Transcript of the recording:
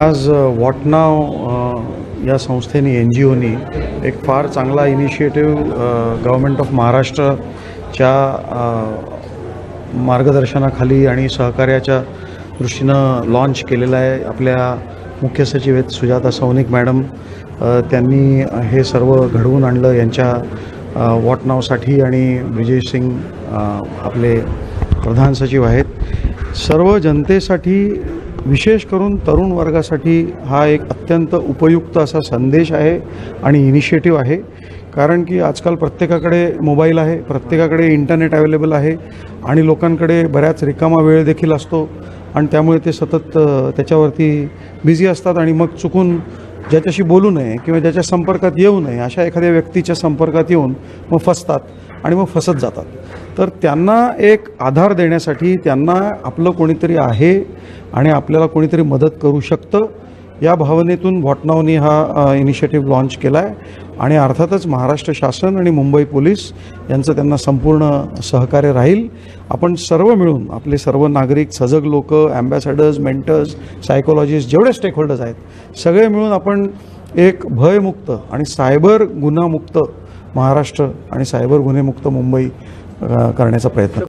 आज वॉटनाव या संस्थेने एन जी ओनी एक फार चांगला इनिशिएटिव्ह गव्हर्मेंट ऑफ महाराष्ट्रच्या मार्गदर्शनाखाली आणि सहकार्याच्या दृष्टीनं लॉन्च केलेला आहे आपल्या मुख्य सचिव आहेत सुजाता सौनिक मॅडम. त्यांनी हे सर्व घडवून आणलं यांच्या वॉटनावसाठी आणि विजय सिंग आपले प्रधान सचिव आहेत. सर्व जनतेसाठी विशेष करून तरुण वर्गासाठी हा एक अत्यंत उपयुक्त असा संदेश आहे आणि इनिशिएटिव्ह आहे. कारण की आजकाल प्रत्येकाकडे मोबाईल आहे प्रत्येकाकडे इंटरनेट अवेलेबल आहे आणि लोकांकडे बऱ्याच रिकामा वेळ देखील असतो आणि त्यामुळे ते सतत त्याच्यावरती बिझी असतात आणि मग चुकून ज्याच्याशी बोलू नये किंवा ज्याच्या संपर्कात येऊ नये अशा एखाद्या व्यक्तीच्या संपर्कात येऊन मग फसतात. आणि मग फसत जातात. तर त्यांना एक आधार देण्यासाठी त्यांना आपलं कोणीतरी आहे आणि आपल्याला कोणीतरी मदत करू शकतं या भावनेतून भॉटनावनी हा इनिशिएटिव्ह लॉन्च केला आहे आणि अर्थातच महाराष्ट्र शासन आणि मुंबई पोलीस यांचं त्यांना संपूर्ण सहकार्य राहील. आपण सर्व मिळून आपले सर्व नागरिक सजग लोक ॲम्बॅसॅडर्स मेंटर्स सायकोलॉजिस्ट जेवढे स्टेकहोल्डर्स आहेत सगळे मिळून आपण एक भयमुक्त आणि सायबर गुन्हामुक्त महाराष्ट्र आणि सायबर गुन्हेमुक्त मुंबई करण्याचा प्रयत्न